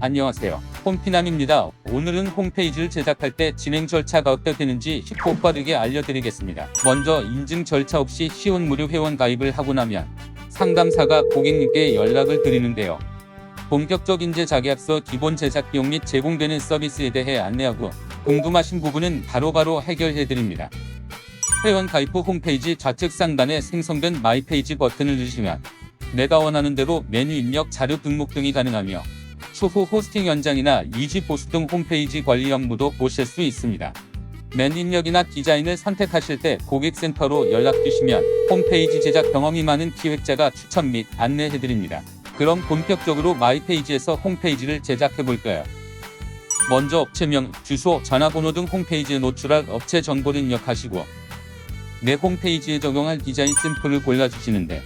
안녕하세요. 홈피남입니다. 오늘은 홈페이지를 제작할 때 진행 절차가 어떻게 되는지 쉽고 빠르게 알려드리겠습니다. 먼저 인증 절차 없이 쉬운 무료 회원 가입을 하고 나면 상담사가 고객님께 연락을 드리는데요. 본격적인 제작약서 기본 제작 비용 및 제공되는 서비스에 대해 안내하고 궁금하신 부분은 바로바로 해결해드립니다. 회원 가입 후 홈페이지 좌측 상단에 생성된 마이 페이지 버튼을 누르시면 내가 원하는 대로 메뉴 입력, 자료 등록 등이 가능하며 추후 호스팅 연장이나 이지 보수 등 홈페이지 관리 업무도 보실 수 있습니다. 메뉴 입력이나 디자인을 선택하실 때 고객센터로 연락 주시면 홈페이지 제작 경험이 많은 기획자가 추천 및 안내해드립니다. 그럼 본격적으로 마이페이지에서 홈페이지를 제작해 볼까요? 먼저 업체명, 주소, 전화번호 등 홈페이지에 노출할 업체 정보를 입력하시고 내 홈페이지에 적용할 디자인 샘플을 골라주시는데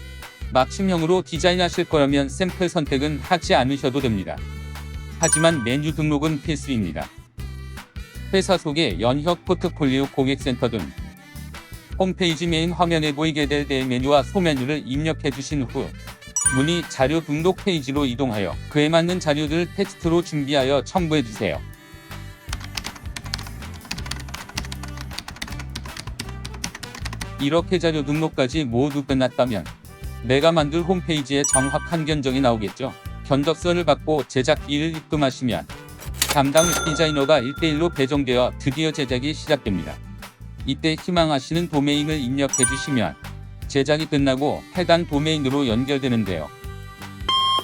맞춤형으로 디자인하실 거라면 샘플 선택은 하지 않으셔도 됩니다. 하지만 메뉴 등록은 필수입니다. 회사 소개, 연혁 포트폴리오 고객센터 등 홈페이지 메인 화면에 보이게 될내 메뉴와 소메뉴를 입력해 주신 후 문의 자료 등록 페이지로 이동하여 그에 맞는 자료들을 텍스트로 준비하여 첨부해 주세요. 이렇게 자료 등록까지 모두 끝났다면 내가 만들 홈페이지에 정확한 견적이 나오겠죠. 견적서를 받고 제작비를 입금하시면 담당 디자이너가 1대1로 배정되어 드디어 제작이 시작됩니다. 이때 희망하시는 도메인을 입력해 주시면 제작이 끝나고 해당 도메인으로 연결되는데요.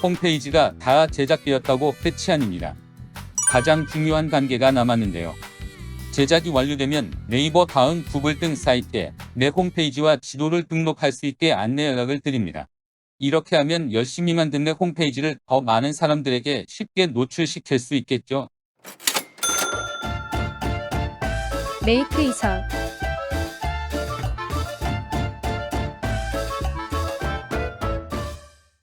홈페이지가 다 제작되었다고 끝이 아닙니다. 가장 중요한 단계가 남았는데요. 제작이 완료되면 네이버 다음 구글 등 사이트에 내 홈페이지와 지도를 등록할 수 있게 안내 연락을 드립니다. 이렇게 하면 열심히 만든 내 홈페이지를 더 많은 사람들에게 쉽게 노출시킬 수 있겠죠. 메이크 이사